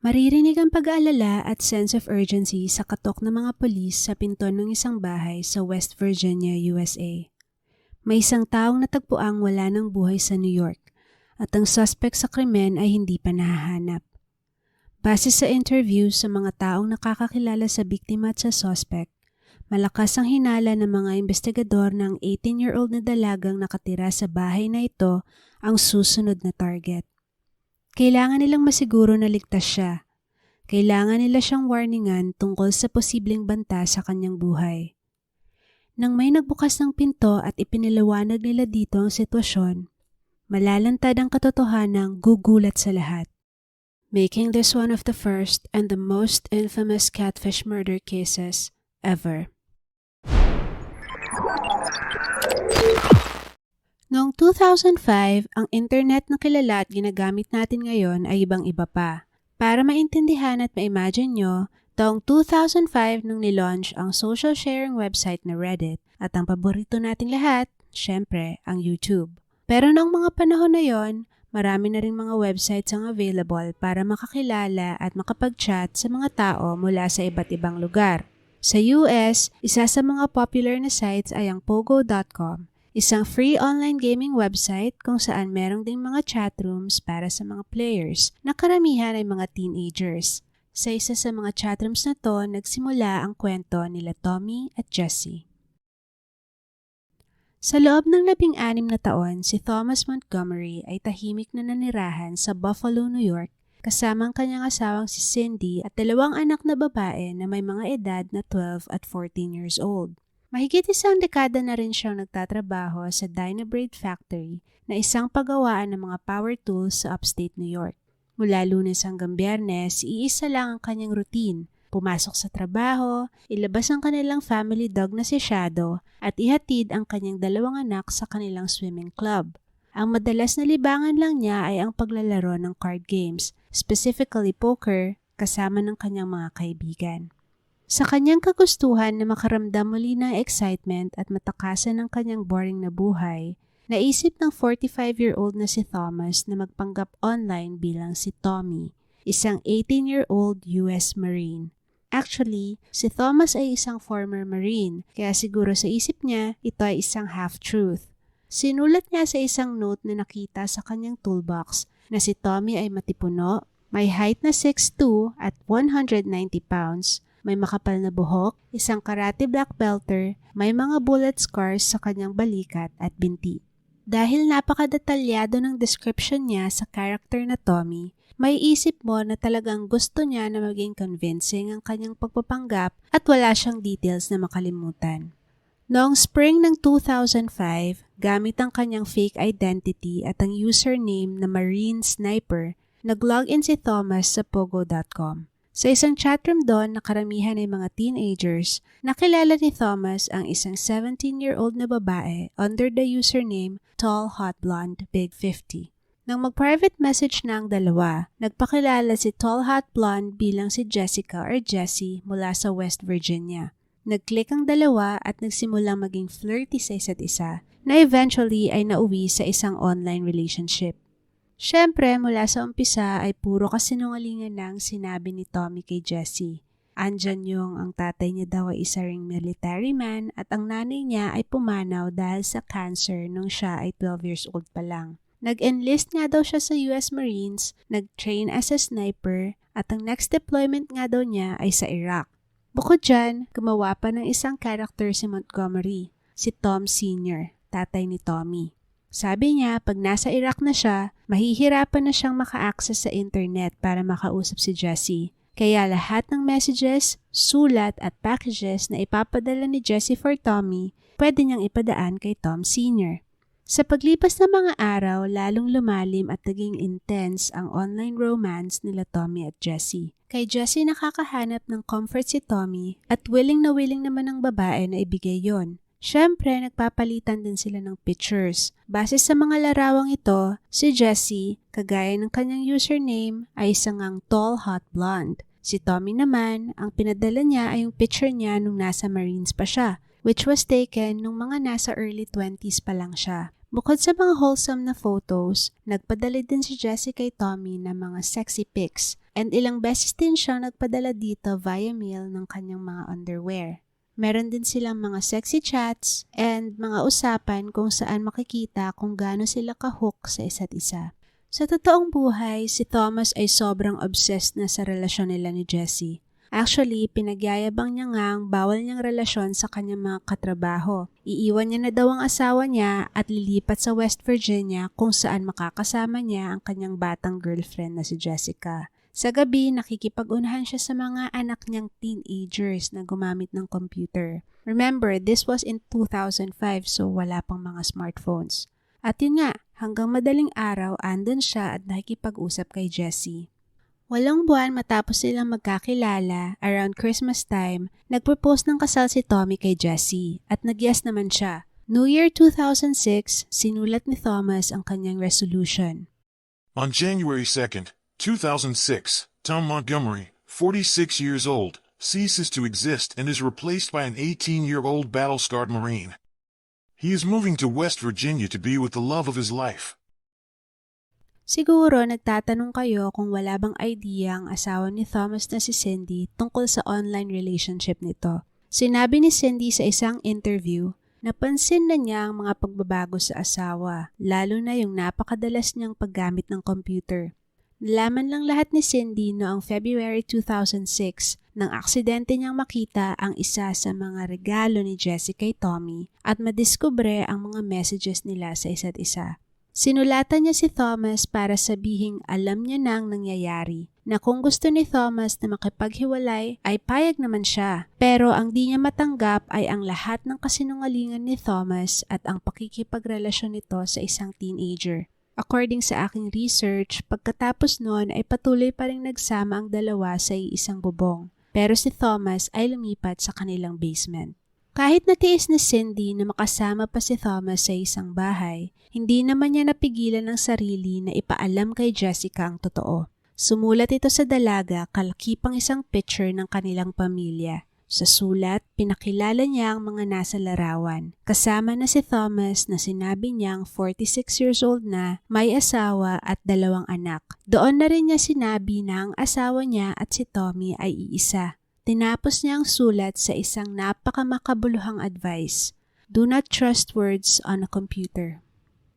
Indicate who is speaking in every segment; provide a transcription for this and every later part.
Speaker 1: Maririnig ang pag-aalala at sense of urgency sa katok ng mga polis sa pinto ng isang bahay sa West Virginia, USA. May isang taong natagpuang wala ng buhay sa New York at ang suspect sa krimen ay hindi pa nahahanap. Base sa interview sa mga taong nakakakilala sa biktima at sa suspect, malakas ang hinala ng mga investigador ng 18-year-old na dalagang nakatira sa bahay na ito ang susunod na target. Kailangan nilang masiguro na ligtas siya. Kailangan nila siyang warningan tungkol sa posibleng banta sa kanyang buhay. Nang may nagbukas ng pinto at ipiniliwanag nila dito ang sitwasyon, malalantad ang katotohanang gugulat sa lahat. Making this one of the first and the most infamous catfish murder cases ever. Noong 2005, ang internet na kilala at ginagamit natin ngayon ay ibang-iba pa. Para maintindihan at ma-imagine nyo, taong 2005 nung nilaunch ang social sharing website na Reddit at ang paborito nating lahat, syempre, ang YouTube. Pero noong mga panahon na yon, marami na rin mga websites ang available para makakilala at makapag-chat sa mga tao mula sa iba't ibang lugar. Sa US, isa sa mga popular na sites ay ang pogo.com Isang free online gaming website kung saan merong ding mga chat rooms para sa mga players na karamihan ay mga teenagers. Sa isa sa mga chatrooms na to, nagsimula ang kwento nila Tommy at Jesse. Sa loob ng labing-anim na taon, si Thomas Montgomery ay tahimik na nanirahan sa Buffalo, New York kasama ang kanyang asawang si Cindy at dalawang anak na babae na may mga edad na 12 at 14 years old. Mahigit isang dekada na rin siyang nagtatrabaho sa Dynabrade Factory na isang paggawaan ng mga power tools sa upstate New York. Mula lunes hanggang biyernes, iisa lang ang kanyang routine. Pumasok sa trabaho, ilabas ang kanilang family dog na si Shadow at ihatid ang kanyang dalawang anak sa kanilang swimming club. Ang madalas na libangan lang niya ay ang paglalaro ng card games, specifically poker, kasama ng kanyang mga kaibigan. Sa kanyang kagustuhan na makaramdam muli ng excitement at matakasan ng kanyang boring na buhay, naisip ng 45-year-old na si Thomas na magpanggap online bilang si Tommy, isang 18-year-old US Marine. Actually, si Thomas ay isang former Marine, kaya siguro sa isip niya, ito ay isang half-truth. Sinulat niya sa isang note na nakita sa kanyang toolbox na si Tommy ay matipuno, may height na 6'2 at 190 pounds, may makapal na buhok, isang karate black belter, may mga bullet scars sa kanyang balikat at binti. Dahil napakadetalyado ng description niya sa character na Tommy, may isip mo na talagang gusto niya na maging convincing ang kanyang pagpapanggap at wala siyang details na makalimutan. Noong spring ng 2005, gamit ang kanyang fake identity at ang username na Marine Sniper, nag-login si Thomas sa pogo.com. Sa isang chatroom doon na karamihan ay mga teenagers, nakilala ni Thomas ang isang 17-year-old na babae under the username Tall Hot Blonde Big 50. Nang mag-private message na ang dalawa, nagpakilala si Tall Hot Blonde bilang si Jessica or Jessie mula sa West Virginia. Nag-click ang dalawa at nagsimulang maging flirty sa isa't isa na eventually ay nauwi sa isang online relationship. Siyempre, mula sa umpisa ay puro kasinungalingan ng sinabi ni Tommy kay Jessie. Andyan yung ang tatay niya daw ay isa ring military man at ang nanay niya ay pumanaw dahil sa cancer nung siya ay 12 years old pa lang. Nag-enlist nga daw siya sa US Marines, nag-train as a sniper, at ang next deployment nga daw niya ay sa Iraq. Bukod dyan, gumawa pa ng isang character si Montgomery, si Tom Sr., tatay ni Tommy. Sabi niya, pag nasa Iraq na siya, mahihirapan na siyang maka-access sa internet para makausap si Jessie. Kaya lahat ng messages, sulat at packages na ipapadala ni Jessie for Tommy, pwede niyang ipadaan kay Tom Sr. Sa paglipas ng mga araw, lalong lumalim at naging intense ang online romance nila Tommy at Jessie. Kay Jessie nakakahanap ng comfort si Tommy at willing na willing naman ng babae na ibigay yon. Siyempre, nagpapalitan din sila ng pictures. Base sa mga larawang ito, si Jessie, kagaya ng kanyang username, ay isang ang tall hot blonde. Si Tommy naman, ang pinadala niya ay yung picture niya nung nasa Marines pa siya, which was taken nung mga nasa early 20s pa lang siya. Bukod sa mga wholesome na photos, nagpadala din si Jessie kay Tommy ng mga sexy pics and ilang beses din siyang nagpadala dito via mail ng kanyang mga underwear. Meron din silang mga sexy chats and mga usapan kung saan makikita kung gaano sila kahook sa isa't isa. Sa totoong buhay, si Thomas ay sobrang obsessed na sa relasyon nila ni Jessie. Actually, pinagyayabang niya nga ang bawal niyang relasyon sa kanyang mga katrabaho. Iiwan niya na daw ang asawa niya at lilipat sa West Virginia kung saan makakasama niya ang kanyang batang girlfriend na si Jessica. Sa gabi, nakikipag-unahan siya sa mga anak niyang teenagers na gumamit ng computer. Remember, this was in 2005 so wala pang mga smartphones. At yun nga, hanggang madaling araw andun siya at nakikipag-usap kay Jessie. Walong buwan matapos silang magkakilala, around Christmas time, nagpropose ng kasal si Tommy kay Jessie at nagyas naman siya. New Year 2006, sinulat ni Thomas ang kanyang resolution.
Speaker 2: On January 2nd, 2006, Tom Montgomery, 46 years old, ceases to exist and is replaced by an 18-year-old battle-scarred Marine. He is moving to West Virginia to be with the love of his life.
Speaker 1: Siguro nagtatanong kayo kung wala bang idea ang asawa ni Thomas na si Cindy tungkol sa online relationship nito. Sinabi ni Cindy sa isang interview, napansin na niya ang mga pagbabago sa asawa, lalo na yung napakadalas niyang paggamit ng computer. Nalaman lang lahat ni Cindy noong February 2006 nang aksidente niyang makita ang isa sa mga regalo ni Jessie kay Tommy at madiskubre ang mga messages nila sa isa't isa. Sinulatan niya si Thomas para sabihing alam niya nang nangyayari na kung gusto ni Thomas na makipaghiwalay ay payag naman siya. Pero ang di niya matanggap ay ang lahat ng kasinungalingan ni Thomas at ang pakikipagrelasyon nito sa isang teenager. According sa aking research, pagkatapos noon ay patuloy pa rin nagsama ang dalawa sa iisang bubong. Pero si Thomas ay lumipat sa kanilang basement. Kahit natiis ni Cindy na makasama pa si Thomas sa isang bahay, hindi naman niya napigilan ng sarili na ipaalam kay Jessica ang totoo. Sumulat ito sa dalaga kalakipang isang picture ng kanilang pamilya. Sa sulat, pinakilala niya ang mga nasa larawan. Kasama na si Thomas na sinabi niyang 46 years old na, may asawa at dalawang anak. Doon na rin niya sinabi na ang asawa niya at si Tommy ay iisa. Tinapos niya ang sulat sa isang napakamakabuluhang advice. Do not trust words on a computer.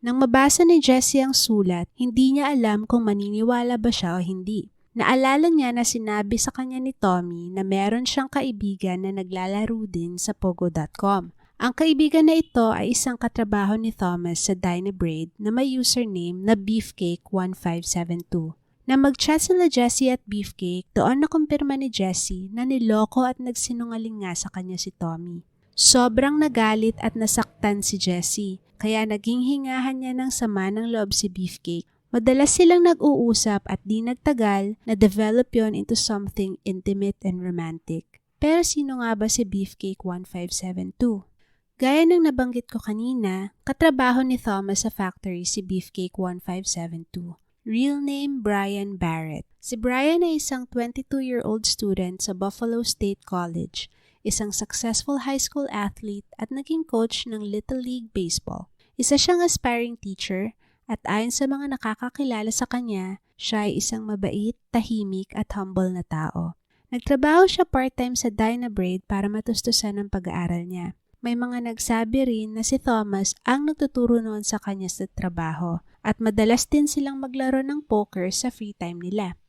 Speaker 1: Nang mabasa ni Jessie ang sulat, hindi niya alam kung maniniwala ba siya o hindi. Naalala niya na sinabi sa kanya ni Tommy na meron siyang kaibigan na naglalaro din sa Pogo.com. Ang kaibigan na ito ay isang katrabaho ni Thomas sa Dynabraid na may username na Beefcake1572. Na mag-chat sila Jessie at Beefcake, doon nakumpirma ni Jessie na niloko at nagsinungaling nga sa kanya si Tommy. Sobrang nagalit at nasaktan si Jessie, kaya naging hingahan niya ng sama ng loob si Beefcake. Madalas silang nag-uusap at di nagtagal na develop yon into something intimate and romantic. Pero sino nga ba si Beefcake 1572? Gaya ng nabanggit ko kanina, katrabaho ni Thomas sa factory si Beefcake 1572. Real name Brian Barrett. Si Brian ay isang 22-year-old student sa Buffalo State College, isang successful high school athlete at naging coach ng Little League Baseball. Isa siyang aspiring teacher at ayon sa mga nakakakilala sa kanya, siya ay isang mabait, tahimik at humble na tao. Nagtrabaho siya part-time sa Dynabraid para matustusan ang pag-aaral niya. May mga nagsabi rin na si Thomas ang nagtuturo noon sa kanya sa trabaho at madalas din silang maglaro ng poker sa free time nila.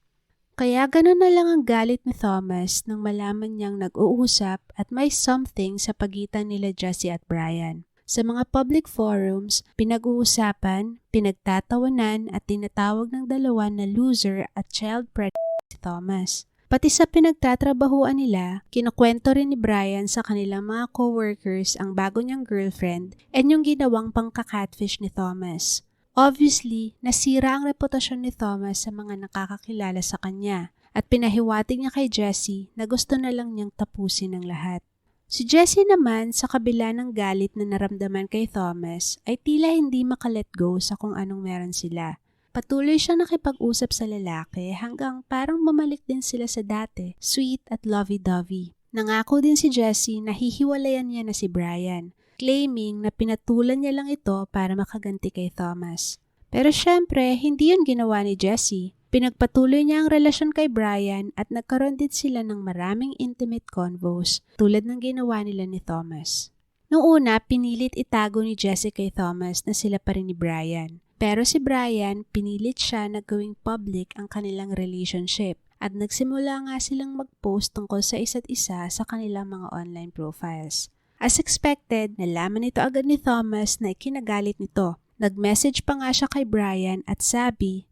Speaker 1: Kaya ganun na lang ang galit ni Thomas nang malaman niyang nag-uusap at may something sa pagitan nila Jessie at Brian. Sa mga public forums, pinag-uusapan, pinagtatawanan at tinatawag ng dalawa na loser at child predator si Thomas. Pati sa pinagtatrabahuan nila, kinukwento rin ni Brian sa kanilang mga coworkers ang bago niyang girlfriend and yung ginawang pangka-catfish ni Thomas. Obviously, nasira ang reputasyon ni Thomas sa mga nakakakilala sa kanya at pinahiwatig niya kay Jessie na gusto na lang niyang tapusin ang lahat. Si Jessie naman, sa kabila ng galit na naramdaman kay Thomas, ay tila hindi makalet go sa kung anong meron sila. Patuloy siya nakipag-usap sa lalaki hanggang parang mamalik din sila sa dati, sweet at lovey-dovey. Nangako din si Jessie na hihiwalayan niya na si Brian claiming na pinatulan niya lang ito para makaganti kay Thomas. Pero syempre, hindi yun ginawa ni Jessie. Pinagpatuloy niya ang relasyon kay Brian at nagkaroon din sila ng maraming intimate convos tulad ng ginawa nila ni Thomas. Noong una, pinilit itago ni Jesse kay Thomas na sila pa rin ni Brian. Pero si Brian, pinilit siya na gawing public ang kanilang relationship at nagsimula nga silang mag-post tungkol sa isa't isa sa kanilang mga online profiles. As expected, nalaman nito agad ni Thomas na ikinagalit nito. Nag-message pa nga siya kay Brian at sabi,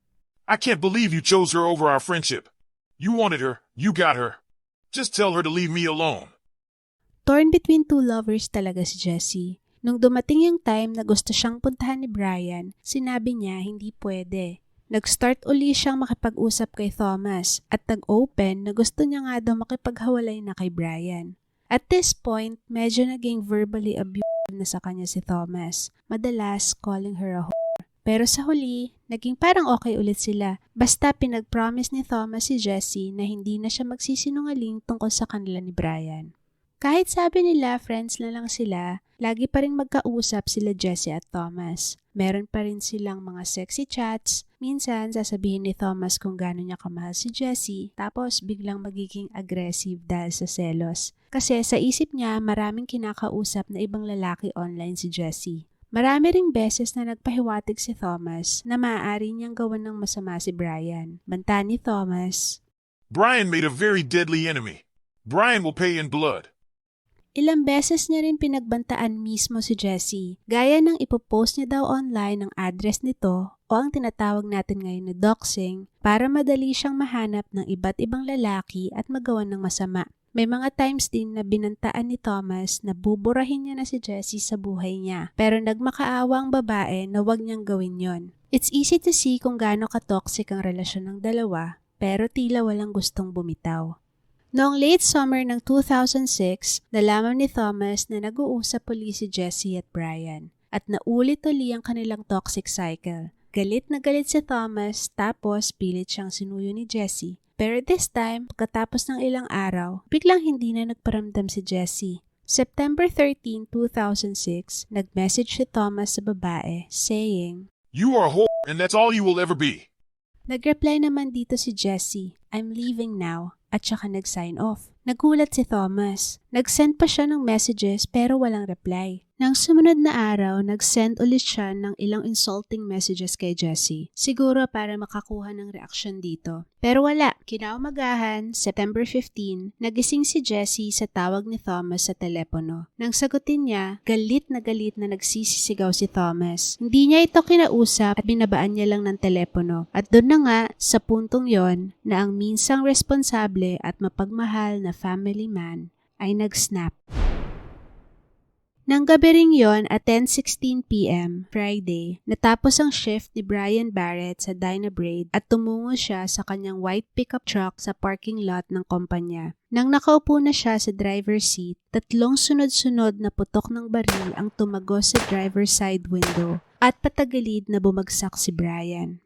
Speaker 2: I can't believe you chose her over our friendship. You wanted her, you got her. Just tell her to leave me alone.
Speaker 1: Torn between two lovers talaga si Jessie. Nung dumating yung time na gusto siyang puntahan ni Brian, sinabi niya hindi pwede. Nag-start uli siyang makipag-usap kay Thomas at nag-open na gusto niya nga daw makipaghawalay na kay Brian. At this point, medyo naging verbally abusive na sa kanya si Thomas, madalas calling her a whore. Pero sa huli, naging parang okay ulit sila. Basta pinag-promise ni Thomas si Jessie na hindi na siya magsisinungaling tungkol sa kanila ni Brian. Kahit sabi nila friends na lang sila, lagi pa rin magkausap sila Jessie at Thomas. Meron pa rin silang mga sexy chats. Minsan, sasabihin ni Thomas kung gaano niya kamahal si Jessie, tapos biglang magiging aggressive dahil sa selos. Kasi sa isip niya, maraming kinakausap na ibang lalaki online si Jessie. Marami ring beses na nagpahiwatig si Thomas na maaari niyang gawan ng masama si Brian. Banta ni Thomas,
Speaker 2: Brian made a very deadly enemy. Brian will pay in blood.
Speaker 1: Ilang beses niya rin pinagbantaan mismo si Jessie, gaya ng ipopost niya daw online ang address nito o ang tinatawag natin ngayon na doxing para madali siyang mahanap ng iba't ibang lalaki at magawa ng masama. May mga times din na binantaan ni Thomas na buburahin niya na si Jessie sa buhay niya, pero nagmakaawa ang babae na wag niyang gawin yon. It's easy to see kung gaano ka-toxic ang relasyon ng dalawa, pero tila walang gustong bumitaw. Noong late summer ng 2006, nalaman ni Thomas na nag-uusap uli si Jessie at Brian at naulit uli ang kanilang toxic cycle. Galit na galit si Thomas tapos pilit siyang sinuyo ni Jessie. Pero this time, pagkatapos ng ilang araw, biglang hindi na nagparamdam si Jessie. September 13, 2006, nag-message si Thomas sa babae saying,
Speaker 2: You are a whore, and that's all you will ever be.
Speaker 1: Nag-reply naman dito si Jessie, I'm leaving now, at saka nag-sign off. Nagulat si Thomas. Nag-send pa siya ng messages pero walang reply. Nang sumunod na araw, nag-send ulit siya ng ilang insulting messages kay Jessie. Siguro para makakuha ng reaksyon dito. Pero wala. Kinaumagahan, September 15, nagising si Jessie sa tawag ni Thomas sa telepono. Nang sagutin niya, galit na galit na nagsisisigaw si Thomas. Hindi niya ito kinausap at binabaan niya lang ng telepono. At doon na nga, sa puntong yon na ang minsang responsable at mapagmahal na family man ay nag-snap. Nang gabi ring yon at 10.16pm, Friday, natapos ang shift ni Brian Barrett sa Dynabraid at tumungo siya sa kanyang white pickup truck sa parking lot ng kumpanya. Nang nakaupo na siya sa driver's seat, tatlong sunod-sunod na putok ng baril ang tumagos sa driver's side window at patagilid na bumagsak si Brian.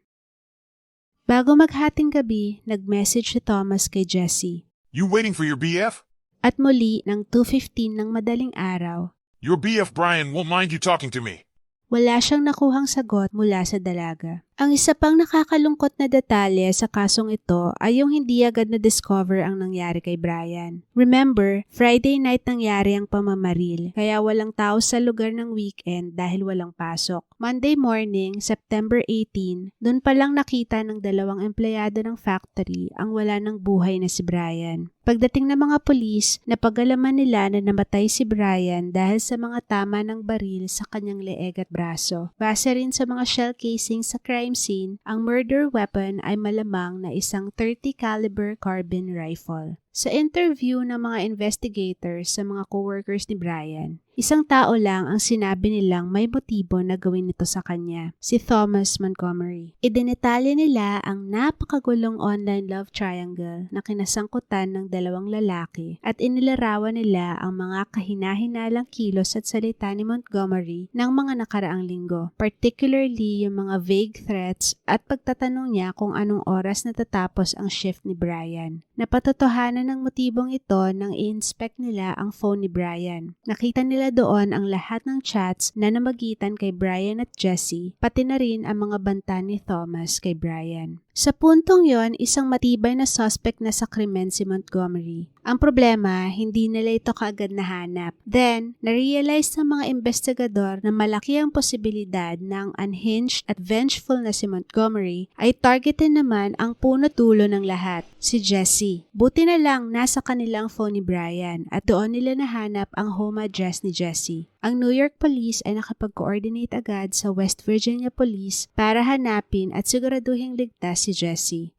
Speaker 1: Bago maghating gabi, nag-message si Thomas kay Jessie.
Speaker 2: You waiting for your BF?
Speaker 1: At muli, ng 2.15 ng madaling araw,
Speaker 2: Your BF Brian won't mind you talking to me.
Speaker 1: Wala siyang nakuhang sagot mula sa dalaga. Ang isa pang nakakalungkot na detalye sa kasong ito ay yung hindi agad na-discover ang nangyari kay Brian. Remember, Friday night nangyari ang pamamaril, kaya walang tao sa lugar ng weekend dahil walang pasok. Monday morning, September 18, doon pa lang nakita ng dalawang empleyado ng factory ang wala ng buhay na si Brian. Pagdating ng mga pulis, napagalaman nila na namatay si Brian dahil sa mga tama ng baril sa kanyang leeg at braso. Base rin sa mga shell casing sa crime scene, ang murder weapon ay malamang na isang 30 caliber carbine rifle. Sa interview ng mga investigators sa mga coworkers ni Brian, isang tao lang ang sinabi nilang may motibo na gawin ito sa kanya, si Thomas Montgomery. Idinetalye nila ang napakagulong online love triangle na kinasangkutan ng dalawang lalaki at inilarawan nila ang mga kahinahinalang kilos at salita ni Montgomery ng mga nakaraang linggo, particularly yung mga vague threats at pagtatanong niya kung anong oras natatapos ang shift ni Brian. Napatotohanan ng motibong ito nang i-inspect nila ang phone ni Brian. Nakita nila doon ang lahat ng chats na namagitan kay Brian at Jesse, pati na rin ang mga banta ni Thomas kay Brian. Sa puntong yon, isang matibay na suspect na sa krimen si Montgomery. Ang problema, hindi nila ito kaagad nahanap. Then, narealize ng mga investigador na malaki ang posibilidad na unhinged at vengeful na si Montgomery ay targetin naman ang puno-tulo ng lahat, si Jesse. Buti na lang nasa kanilang phone ni Brian at doon nila nahanap ang home address ni Jesse. Ang New York Police ay nakapag-coordinate agad sa West Virginia Police para hanapin at siguraduhing ligtas si Jesse.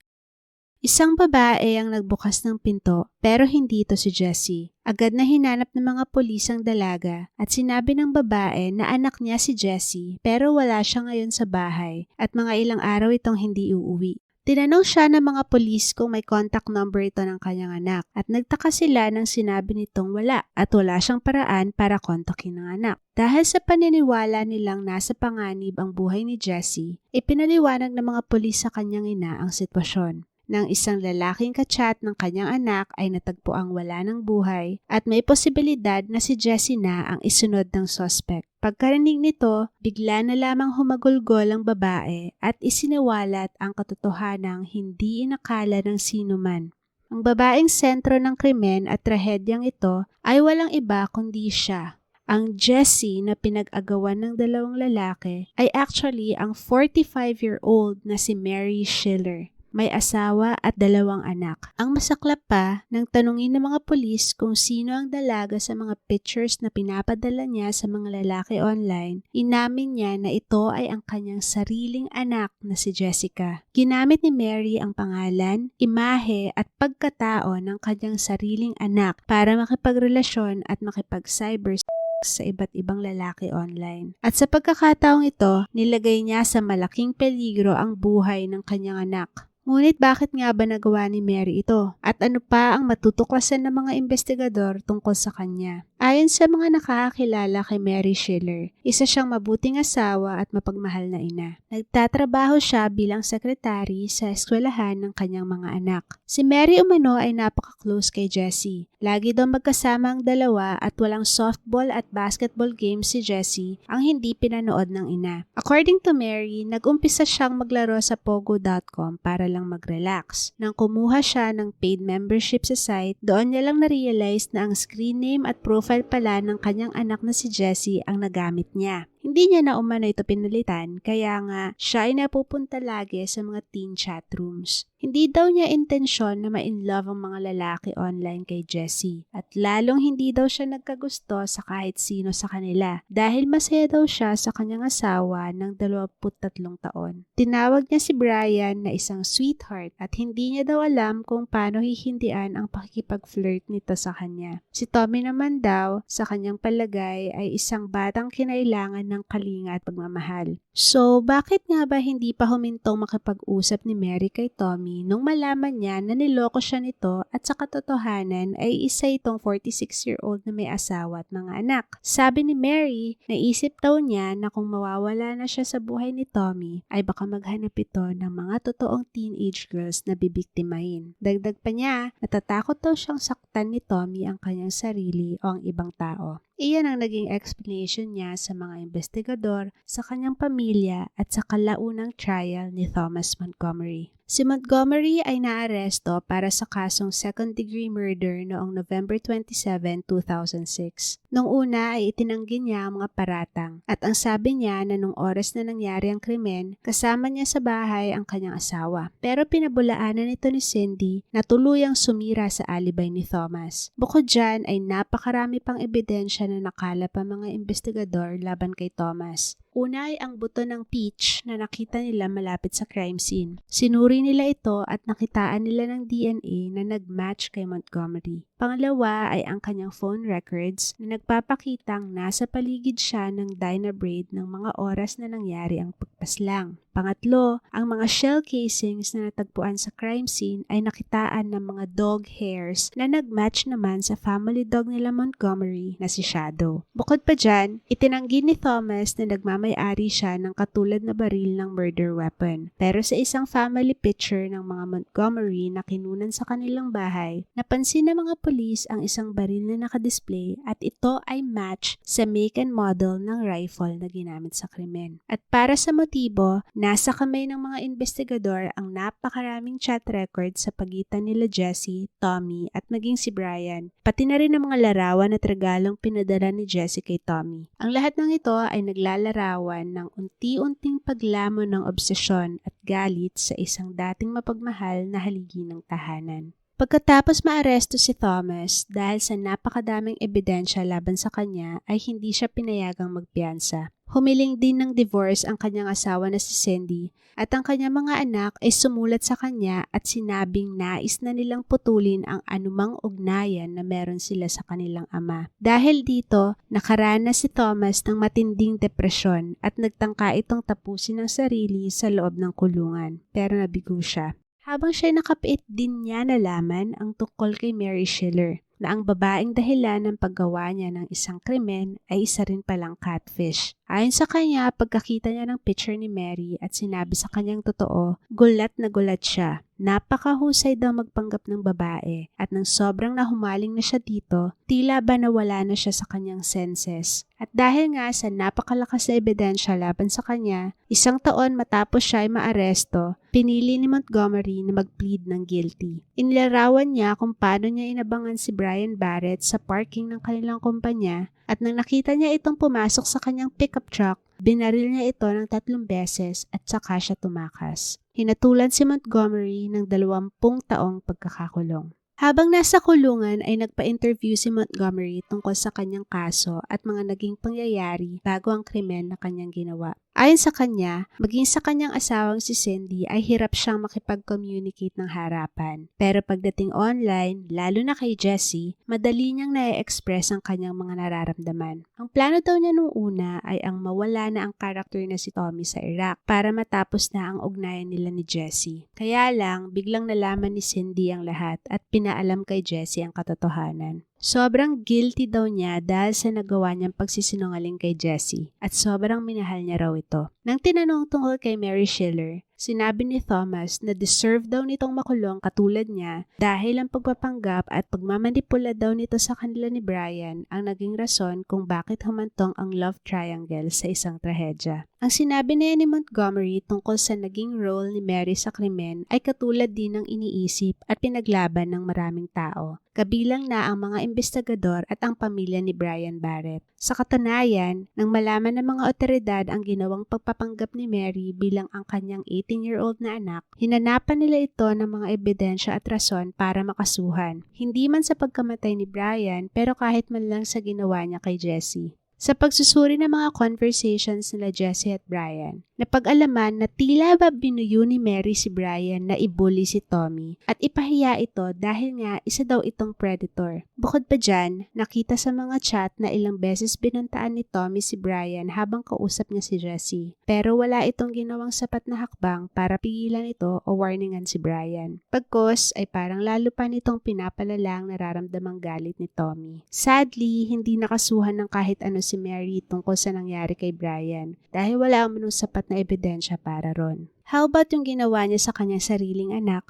Speaker 1: Isang babae ang nagbukas ng pinto pero hindi ito si Jesse. Agad na hinanap ng mga pulis ang dalaga at sinabi ng babae na anak niya si Jesse pero wala siya ngayon sa bahay at mga ilang araw itong hindi uuwi. Tinanong siya ng mga pulis kung may contact number ito ng kanyang anak at nagtaka sila nang sinabi nitong wala at wala siyang paraan para kontakin ng anak. Dahil sa paniniwala nilang nasa panganib ang buhay ni Jesse, ipinaliwanag ng mga pulis sa kanyang ina ang sitwasyon ng isang lalaking kachat ng kanyang anak ay natagpuang wala ng buhay at may posibilidad na si Jessie na ang isunod ng suspect. Pagkarinig nito, bigla na lamang humagulgol ang babae at isiniwalat ang katotohanang hindi inakala ng sino man. Ang babaeng sentro ng krimen at trahedyang ito ay walang iba kundi siya. Ang Jessie na pinag-agawan ng dalawang lalaki ay actually ang 45-year-old na si Mary Schiller may asawa at dalawang anak. Ang masaklap pa, nang tanungin ng mga pulis kung sino ang dalaga sa mga pictures na pinapadala niya sa mga lalaki online, inamin niya na ito ay ang kanyang sariling anak na si Jessica. Ginamit ni Mary ang pangalan, imahe at pagkatao ng kanyang sariling anak para makipagrelasyon at makipag-cyber sa iba't ibang lalaki online. At sa pagkakataong ito, nilagay niya sa malaking peligro ang buhay ng kanyang anak. Ngunit bakit nga ba nagawa ni Mary ito? At ano pa ang matutuklasan ng mga investigador tungkol sa kanya? Ayon sa mga nakakakilala kay Mary Schiller, isa siyang mabuting asawa at mapagmahal na ina. Nagtatrabaho siya bilang sekretary sa eskwelahan ng kanyang mga anak. Si Mary umano ay napaka-close kay Jessie. Lagi daw magkasama ang dalawa at walang softball at basketball games si Jessie ang hindi pinanood ng ina. According to Mary, nag-umpisa siyang maglaro sa pogo.com para lang mag-relax. Nang kumuha siya ng paid membership sa site, doon niya lang na-realize na ang screen name at profile pala ng kanyang anak na si Jessie ang nagamit niya. Hindi niya na umano ito pinalitan kaya nga siya ay napupunta lagi sa mga teen chat rooms. Hindi daw niya intensyon na ma-inlove ang mga lalaki online kay Jessie at lalong hindi daw siya nagkagusto sa kahit sino sa kanila dahil masaya daw siya sa kanyang asawa ng 23 taon. Tinawag niya si Brian na isang sweetheart at hindi niya daw alam kung paano hihindian ang pakikipag-flirt nito sa kanya. Si Tommy naman daw sa kanyang palagay ay isang batang kinailangan ng kalinga at pagmamahal. So, bakit nga ba hindi pa humintong makipag-usap ni Mary kay Tommy nung malaman niya na niloko siya nito at sa katotohanan ay isa itong 46-year-old na may asawa at mga anak? Sabi ni Mary, naisip daw niya na kung mawawala na siya sa buhay ni Tommy ay baka maghanap ito ng mga totoong teenage girls na bibiktimahin. Dagdag pa niya, natatakot daw siyang saktan ni Tommy ang kanyang sarili o ang ibang tao. Iyan ang naging explanation niya sa mga investigador, sa kanyang pamilya at sa kalaunang trial ni Thomas Montgomery. Si Montgomery ay naaresto para sa kasong second-degree murder noong November 27, 2006. Noong una ay itinanggi niya ang mga paratang at ang sabi niya na nung oras na nangyari ang krimen, kasama niya sa bahay ang kanyang asawa. Pero pinabulaanan ito ni Cindy na tuluyang sumira sa alibay ni Thomas. Bukod dyan ay napakarami pang ebidensya na nakalap ang mga investigador laban kay Thomas. Una ay ang buto ng peach na nakita nila malapit sa crime scene. Sinuri nila ito at nakitaan nila ng DNA na nag-match kay Montgomery. Pangalawa ay ang kanyang phone records na nagpapakitang nasa paligid siya ng Dinah Braid ng mga oras na nangyari ang pagpaslang. Pangatlo, ang mga shell casings na natagpuan sa crime scene ay nakitaan ng mga dog hairs na nag-match naman sa family dog nila Montgomery na si Shadow. Bukod pa dyan, itinanggi ni Thomas na nagmamayari siya ng katulad na baril ng murder weapon. Pero sa isang family picture ng mga Montgomery na kinunan sa kanilang bahay, napansin ng mga pulis ang isang baril na nakadisplay at ito ay match sa make and model ng rifle na ginamit sa krimen. At para sa motibo, Nasa kamay ng mga investigador ang napakaraming chat record sa pagitan nila Jesse, Tommy at maging si Brian, pati na rin ang mga larawan at regalong pinadala ni Jesse kay Tommy. Ang lahat ng ito ay naglalarawan ng unti-unting paglamon ng obsesyon at galit sa isang dating mapagmahal na haligi ng tahanan. Pagkatapos maaresto si Thomas dahil sa napakadaming ebidensya laban sa kanya ay hindi siya pinayagang magpiyansa. Humiling din ng divorce ang kanyang asawa na si Cindy at ang kanyang mga anak ay sumulat sa kanya at sinabing nais na nilang putulin ang anumang ugnayan na meron sila sa kanilang ama. Dahil dito, nakaranas si Thomas ng matinding depresyon at nagtangka itong tapusin ang sarili sa loob ng kulungan pero nabigo siya. Habang siya nakapiit din niya nalaman ang tungkol kay Mary Schiller na ang babaeng dahilan ng paggawa niya ng isang krimen ay isa rin palang catfish. Ayon sa kanya, pagkakita niya ng picture ni Mary at sinabi sa kanyang totoo, gulat na gulat siya. Napakahusay daw magpanggap ng babae at nang sobrang nahumaling na siya dito, tila ba nawala na siya sa kanyang senses. At dahil nga sa napakalakas na ebidensya laban sa kanya, isang taon matapos siya ay maaresto, pinili ni Montgomery na mag-plead ng guilty. Inilarawan niya kung paano niya inabangan si Brian Barrett sa parking ng kanilang kumpanya at nang nakita niya itong pumasok sa kanyang pickup truck, binaril niya ito ng tatlong beses at saka siya tumakas. Hinatulan si Montgomery ng dalawampung taong pagkakakulong. Habang nasa kulungan ay nagpa-interview si Montgomery tungkol sa kanyang kaso at mga naging pangyayari bago ang krimen na kanyang ginawa. Ayon sa kanya, maging sa kanyang asawang si Cindy ay hirap siyang makipag-communicate ng harapan. Pero pagdating online, lalo na kay Jessie, madali niyang na-express ang kanyang mga nararamdaman. Ang plano daw niya nung una ay ang mawala na ang karakter na si Tommy sa Iraq para matapos na ang ugnayan nila ni Jessie. Kaya lang, biglang nalaman ni Cindy ang lahat at pinaalam kay Jessie ang katotohanan. Sobrang guilty daw niya dahil sa nagawa niyang pagsisinungaling kay Jessie at sobrang minahal niya raw ito. Nang tinanong tungkol kay Mary Schiller, sinabi ni Thomas na deserve daw nitong makulong katulad niya dahil ang pagpapanggap at pagmamanipula daw nito sa kanila ni Brian ang naging rason kung bakit humantong ang love triangle sa isang trahedya. Ang sinabi niya ni Montgomery tungkol sa naging role ni Mary sa krimen ay katulad din ng iniisip at pinaglaban ng maraming tao kabilang na ang mga investigador at ang pamilya ni Brian Barrett. Sa katunayan, nang malaman ng mga otoridad ang ginawang pagpapanggap ni Mary bilang ang kanyang 18-year-old na anak, hinanapan nila ito ng mga ebidensya at rason para makasuhan. Hindi man sa pagkamatay ni Brian pero kahit man lang sa ginawa niya kay Jesse. Sa pagsusuri ng mga conversations nila Jesse at Brian, napag-alaman na tila ba binuyo ni Mary si Brian na ibuli si Tommy at ipahiya ito dahil nga isa daw itong predator. Bukod pa dyan, nakita sa mga chat na ilang beses binantaan ni Tommy si Brian habang kausap niya si Jesse. Pero wala itong ginawang sapat na hakbang para pigilan ito o warningan si Brian. Pagkos ay parang lalo pa nitong pinapalala ang nararamdamang galit ni Tommy. Sadly, hindi nakasuhan ng kahit ano si Mary tungkol sa nangyari kay Brian dahil wala ang sapat na ebidensya para ron. How about yung ginawa niya sa kanyang sariling anak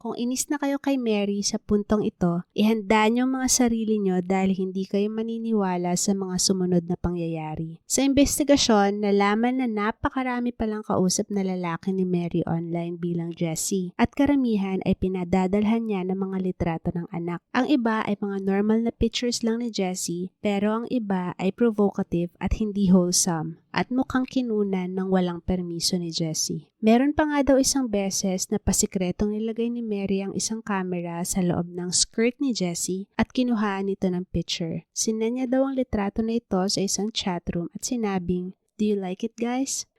Speaker 1: kung inis na kayo kay Mary sa puntong ito, ihanda niyo mga sarili niyo dahil hindi kayo maniniwala sa mga sumunod na pangyayari. Sa investigasyon, nalaman na napakarami palang kausap na lalaki ni Mary online bilang Jessie at karamihan ay pinadadalhan niya ng mga litrato ng anak. Ang iba ay mga normal na pictures lang ni Jessie pero ang iba ay provocative at hindi wholesome at mukhang kinunan ng walang permiso ni Jessie. Meron pa nga daw isang beses na pasikretong nilagay ni Mary ang isang camera sa loob ng skirt ni Jessie at kinuhaan nito ng picture. Sinanya daw ang litrato na ito sa isang chatroom at sinabing, Do you like it guys?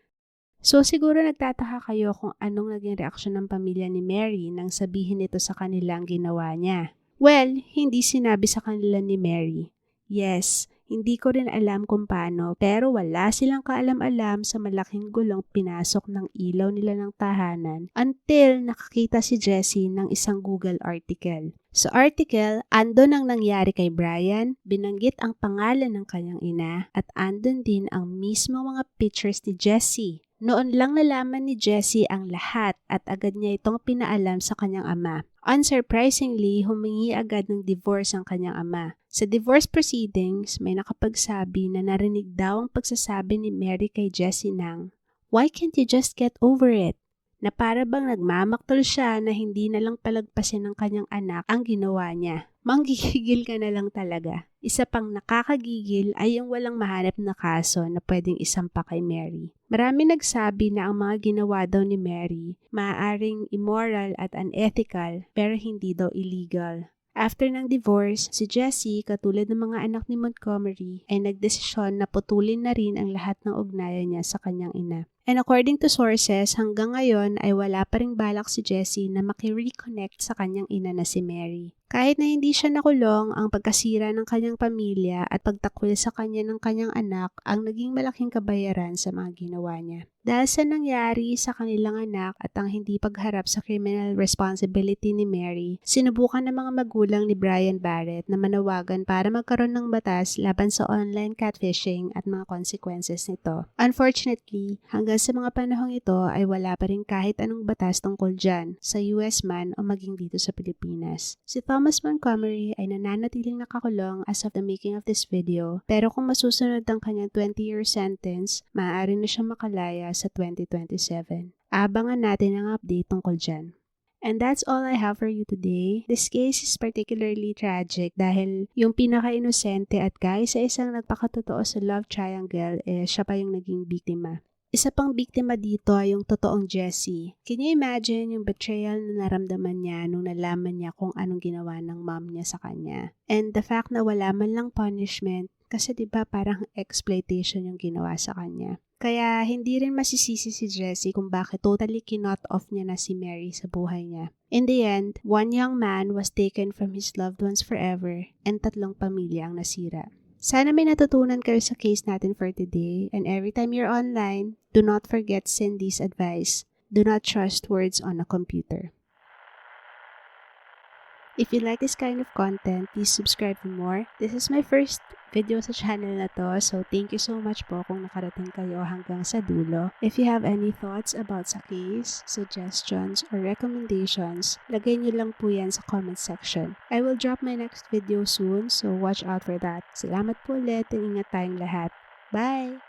Speaker 1: So siguro nagtataka kayo kung anong naging reaksyon ng pamilya ni Mary nang sabihin nito sa kanilang ginawa niya. Well, hindi sinabi sa kanila ni Mary. Yes, hindi ko rin alam kung paano pero wala silang kaalam-alam sa malaking gulong pinasok ng ilaw nila ng tahanan until nakakita si Jessie ng isang Google article. Sa article, andon ang nangyari kay Brian, binanggit ang pangalan ng kanyang ina at andon din ang mismo mga pictures ni Jessie noon lang nalaman ni Jessie ang lahat at agad niya itong pinaalam sa kanyang ama. Unsurprisingly, humingi agad ng divorce ang kanyang ama. Sa divorce proceedings, may nakapagsabi na narinig daw ang pagsasabi ni Mary kay Jessie ng, Why can't you just get over it? Na para bang nagmamaktol siya na hindi na lang palagpasin ng kanyang anak ang ginawa niya. Manggigigil ka na lang talaga. Isa pang nakakagigil ay yung walang mahanap na kaso na pwedeng isampa kay Mary. Marami nagsabi na ang mga ginawa daw ni Mary maaaring immoral at unethical pero hindi daw illegal. After ng divorce, si Jessie, katulad ng mga anak ni Montgomery, ay nagdesisyon na putulin na rin ang lahat ng ugnayan niya sa kanyang ina. And according to sources, hanggang ngayon ay wala pa ring balak si Jessie na makireconnect sa kanyang ina na si Mary. Kahit na hindi siya nakulong, ang pagkasira ng kanyang pamilya at pagtakwil sa kanya ng kanyang anak ang naging malaking kabayaran sa mga ginawa niya. Dahil sa nangyari sa kanilang anak at ang hindi pagharap sa criminal responsibility ni Mary, sinubukan ng mga magulang ni Brian Barrett na manawagan para magkaroon ng batas laban sa online catfishing at mga consequences nito. Unfortunately, hanggang sa mga panahong ito ay wala pa rin kahit anong batas tungkol dyan sa US man o maging dito sa Pilipinas. Si Thomas Montgomery ay nananatiling nakakulong as of the making of this video pero kung masusunod ang kanyang 20-year sentence, maaari na siya makalaya sa 2027. Abangan natin ang update tungkol dyan. And that's all I have for you today. This case is particularly tragic dahil yung pinaka-inosente at guys sa isang nagpakatotoo sa love triangle, eh, siya pa yung naging biktima. Isa pang biktima dito ay yung totoong Jessie. Can you imagine yung betrayal na naramdaman niya nung nalaman niya kung anong ginawa ng mom niya sa kanya? And the fact na wala man lang punishment kasi 'di ba parang exploitation yung ginawa sa kanya. Kaya hindi rin masisisi si Jessie kung bakit totally kinot off niya na si Mary sa buhay niya. In the end, one young man was taken from his loved ones forever and tatlong pamilya ang nasira. Sana may natutunan kayo sa case natin for today and every time you're online, do not forget Cindy's advice. Do not trust words on a computer. If you like this kind of content, please subscribe for more. This is my first video sa channel na to, so thank you so much po kung nakarating kayo hanggang sa dulo. If you have any thoughts about sa case, suggestions, or recommendations, lagay nyo lang po yan sa comment section. I will drop my next video soon, so watch out for that. Salamat po ulit, and ingat tayong lahat. Bye!